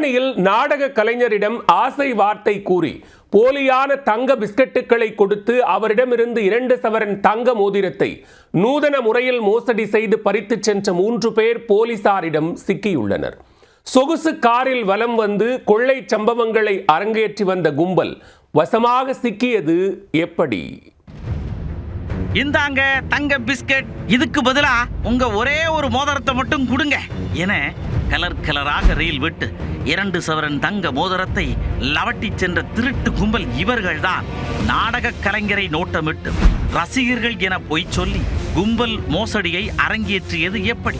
ஆரணியில் நாடக கலைஞரிடம் ஆசை வார்த்தை கூறி போலியான தங்க பிஸ்கட்டுகளை கொடுத்து அவரிடமிருந்து இரண்டு சவரன் தங்க மோதிரத்தை நூதன முறையில் மோசடி செய்து பறித்துச் சென்ற மூன்று பேர் போலீசாரிடம் சிக்கியுள்ளனர். சொகுசு காரில் வலம் வந்து கொள்ளை சம்பவங்களை அரங்கேற்றி வந்த கும்பல் வசமாக சிக்கியது எப்படி? இந்தாங்க தங்க பிஸ்கட். இதுக்கு பதிலா உங்க ஒரே ஒரு மோதிரத்தை மட்டும் கொடுங்க. என கலர் கலராக ரயில் விட்டு இரண்டு சவரன் தங்க மோதிரத்தை லவட்டி சென்ற திருட்டு கும்பல் இவர்கள்தான் நாடக கலைஞரை நோட்டமிட்டு ரசிகர்கள் என பொய் சொல்லி கும்பல் மோசடியை அரங்கேற்றியது எப்படி?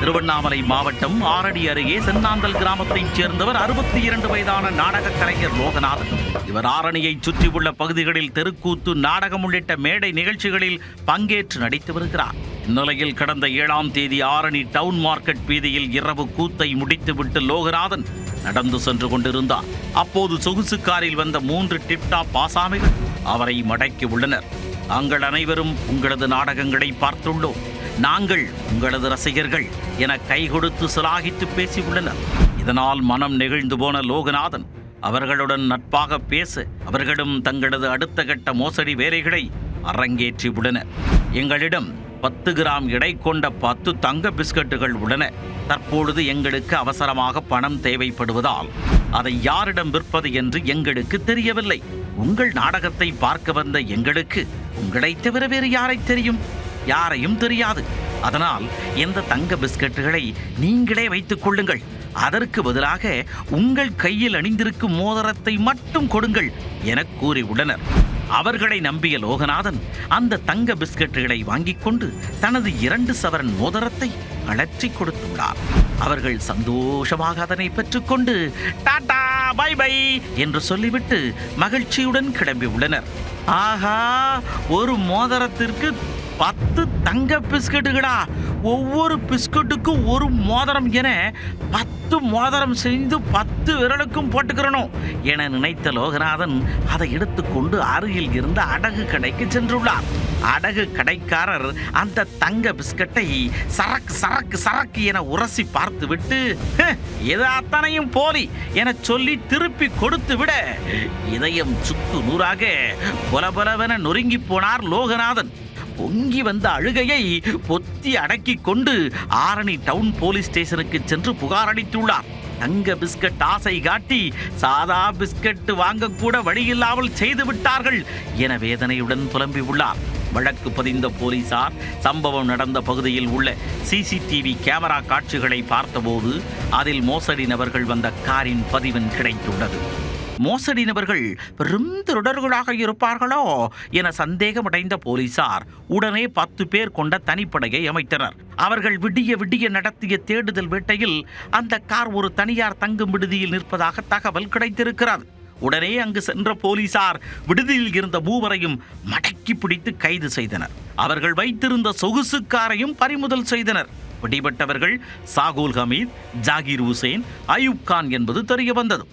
திருவண்ணாமலை மாவட்டம் ஆரடி அருகே சென்னாந்தல் கிராமத்தைச் சேர்ந்தவர் அறுபத்தி இரண்டு வயதான நாடக கலைஞர் லோகநாதன். இவர் ஆரணியை சுற்றியுள்ள பகுதிகளில் தெருக்கூத்து நாடகம் உள்ளிட்ட மேடை நிகழ்ச்சிகளில் பங்கேற்று நடித்து வருகிறார். இந்நிலையில் கடந்த ஏழாம் தேதி ஆரணி டவுன் மார்க்கெட் வீதியில் இரவு கூத்தை முடித்துவிட்டு லோகநாதன் நடந்து சென்று கொண்டிருந்தார். அப்போது சொகுசு காரில் வந்த மூன்று டிப்டாப் ஆசாமிகள் அவரை மடக்கி உள்ளனர். நாங்கள் அனைவரும் உங்களது நாடகங்களை பார்த்துள்ளோம். நாங்கள் உங்களது ரசிகர்கள் என கை கொடுத்து சிலாகித்து பேசியுள்ளனர் இதனால் மனம் நெகிழ்ந்து போன லோகநாதன் அவர்களுடன் நட்பாக பேச அவர்களும் தங்களது அடுத்த கட்ட மோசடி வேலைகளை அரங்கேற்றி உள்ளனர் எங்களிடம் பத்து கிராம் எடை கொண்ட பத்து தங்க பிஸ்கட்டுகள் உள்ளன. தற்பொழுது எங்களுக்கு அவசரமாக பணம் தேவைப்படுவதால் அதை யாரிடம் விற்பது என்று எங்களுக்கு தெரியவில்லை. உங்கள் நாடகத்தை பார்க்க வந்த எங்களுக்கு உங்களைத் தவிர வேறு யாரை தெரியும்? யாரையும் தெரியாது. அதனால் இந்த தங்க பிஸ்கட்டுகளை நீங்களே வைத்துக் கொள்ளுங்கள். அதற்கு பதிலாக உங்கள் கையில் அணிந்திருக்கும் மோதிரத்தை மட்டும் கொடுங்கள் என கூறியுள்ளனர். அவர்களை நம்பிய லோகநாதன் அந்த தங்க பிஸ்கட்டுகளை வாங்கிக் கொண்டு தனது இரண்டு சவரன் மோதிரத்தை கழற்றி கொடுத்துள்ளார். அவர்கள் சந்தோஷமாக அதனை பெற்றுக்கொண்டு டாடா பை பை என்று சொல்லிவிட்டு மகிழ்ச்சியுடன் கிளம்பியுள்ளனர். ஆஹா ஒரு மோதிரத்திற்கு பத்து தங்க பிஸ்கட்டுகளா ஒவ்வொரு பிஸ்கட்டுக்கும் ஒரு மோதிரம் என பத்து மோதிரம் செய்து பத்து விரலுக்கும் போட்டுக்கிறனும் என நினைத்த லோகநாதன் அதை எடுத்துக்கொண்டு அருகில் இருந்த அடகு கடைக்கு சென்றுள்ளார். அடகு கடைக்காரர் அந்த தங்க பிஸ்கட்டை சரக்கு சரக்கு சரக்கு என உரசி பார்த்துவிட்டு "ஹ், இது அத்தனையும் போலி என சொல்லி திருப்பி கொடுத்து விட இதயம் சுக்கு நூறாக பொலபலவென நொறுங்கி போனார் லோகநாதன். பொங்கி வந்த அழுகையை பொத்தி அடக்கிக் கொண்டு ஆரணி டவுன் போலீஸ் ஸ்டேஷனுக்கு சென்று புகார் அளித்துள்ளார். தங்க பிஸ்கட் ஆசை காட்டி சாதா பிஸ்கட் வாங்கக்கூட வழியில்லாமல் செய்து விட்டார்கள் என வேதனையுடன் புலம்பியுள்ளார். வழக்கு பதிந்த போலீசார் சம்பவம் நடந்த பகுதியில் உள்ள சிசிடிவி கேமரா காட்சிகளை பார்த்தபோது அதில் மோசடி நபர்கள் வந்த காரின் பதிவெண் கிடைத்துள்ளது. மோசடி நபர்கள் பெரும் திருடர்களாக இருப்பார்களோ என சந்தேகமடைந்த போலீசார் உடனே பத்து பேர் கொண்ட தனிப்படையை அமைத்தனர். அவர்கள் விடிய விடிய நடத்திய தேடுதல் வேட்டையில் அந்த கார் ஒரு தனியார் தங்கும் விடுதியில் நிற்பதாக தகவல் கிடைத்திருக்கிறது. உடனே அங்கு சென்ற போலீசார் விடுதியில் இருந்த மூவரையும் மடக்கி பிடித்து கைது செய்தனர். அவர்கள் வைத்திருந்த சொகுசு காரையும் பறிமுதல் செய்தனர். பிடிபட்டவர்கள் சாகுல் ஹமீத் ஜாகிர் ஹுசேன் அயூப் கான் என்பது தெரிய வந்தது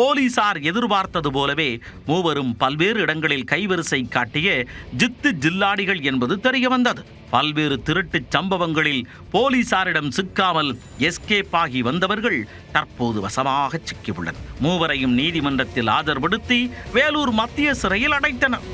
போலீசார் எதிர்பார்த்தது போலவே மூவரும் பல்வேறு இடங்களில் கைவரிசை காட்டிய ஜித்து ஜில்லாடிகள் என்பது தெரிய வந்தது பல்வேறு திருட்டுச் சம்பவங்களில் போலீசாரிடம் சிக்காமல் எஸ்கேப் ஆகி வந்தவர்கள் தற்போது வசமாக சிக்கியுள்ளனர். மூவரையும் நீதிமன்றத்தில் ஆஜர்படுத்தி வேலூர் மத்திய சிறையில் அடைத்தனர்.